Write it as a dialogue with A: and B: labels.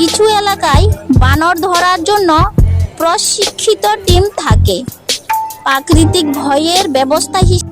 A: কিছু এলাকায় বানর ধরার জন্য প্রশিক্ষিত টিম থাকে। প্রাকৃতিক ভয়ের ব্যবস্থা হিসেবে